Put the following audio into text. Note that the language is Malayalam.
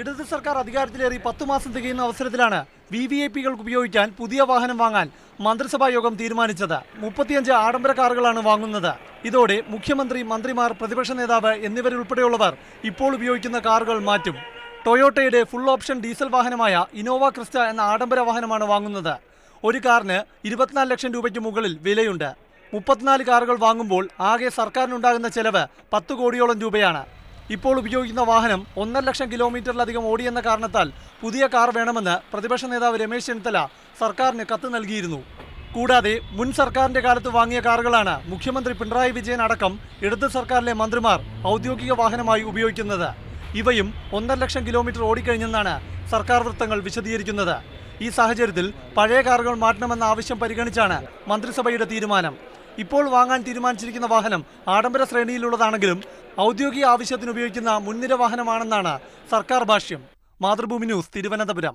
ഇടത് സർക്കാർ അധികാരത്തിലേറി പത്തു മാസം തികയുന്ന അവസരത്തിലാണ് വി വി ഐ പികൾക്ക് ഉപയോഗിക്കാൻ പുതിയ വാഹനം വാങ്ങാൻ മന്ത്രിസഭാ യോഗം തീരുമാനിച്ചത്. മുപ്പത്തിയഞ്ച് ആഡംബര കാറുകളാണ് വാങ്ങുന്നത്. ഇതോടെ മുഖ്യമന്ത്രി മന്ത്രിമാർ പ്രതിപക്ഷ നേതാവ് എന്നിവരുൾപ്പെടെയുള്ളവർ ഇപ്പോൾ ഉപയോഗിക്കുന്ന കാറുകൾ മാറ്റും. ടൊയോട്ടയുടെ ഫുൾ ഓപ്ഷൻ ഡീസൽ വാഹനമായ ഇനോവ ക്രിസ്റ്റ എന്ന ആഡംബര വാഹനമാണ് വാങ്ങുന്നത്. ഒരു കാറിന് ഇരുപത്തിനാല് ലക്ഷം രൂപയ്ക്ക് മുകളിൽ വിലയുണ്ട്. മുപ്പത്തിനാല് കാറുകൾ വാങ്ങുമ്പോൾ ആകെ സർക്കാരിനുണ്ടാകുന്ന ചെലവ് പത്ത് കോടിയോളം രൂപയാണ്. ഇപ്പോൾ ഉപയോഗിക്കുന്ന വാഹനം ഒന്നര ലക്ഷം കിലോമീറ്ററിലധികം ഓടിയെന്ന കാരണത്താൽ പുതിയ കാർ വേണമെന്ന് പ്രതിപക്ഷ നേതാവ് രമേശ് ചെന്നിത്തല സർക്കാരിന് കത്ത് നൽകിയിരുന്നു. കൂടാതെ മുൻ സർക്കാരിന്റെ കാലത്ത് വാങ്ങിയ കാറുകളാണ് മുഖ്യമന്ത്രി പിണറായി വിജയൻ അടക്കം ഇടത് സർക്കാരിലെ മന്ത്രിമാർ ഔദ്യോഗിക വാഹനമായി ഉപയോഗിക്കുന്നത്. ഇവയും ഒന്നര ലക്ഷം കിലോമീറ്റർ ഓടിക്കഴിഞ്ഞെന്നാണ് സർക്കാർ വൃത്തങ്ങൾ വിശദീകരിക്കുന്നത്. ഈ സാഹചര്യത്തിൽ പഴയ കാറുകൾ മാറ്റണമെന്ന ആവശ്യം പരിഗണിച്ചാണ് മന്ത്രിസഭയുടെ തീരുമാനം. ഇപ്പോൾ വാങ്ങാൻ തീരുമാനിച്ചിരിക്കുന്ന വാഹനം ആഡംബര ശ്രേണിയിലുള്ളതാണെങ്കിലും ഔദ്യോഗിക ആവശ്യത്തിന് ഉപയോഗിക്കുന്ന മുൻനിര വാഹനമാണെന്നാണ് സർക്കാർ ഭാഷ്യം. മാതൃഭൂമി ന്യൂസ് തിരുവനന്തപുരം.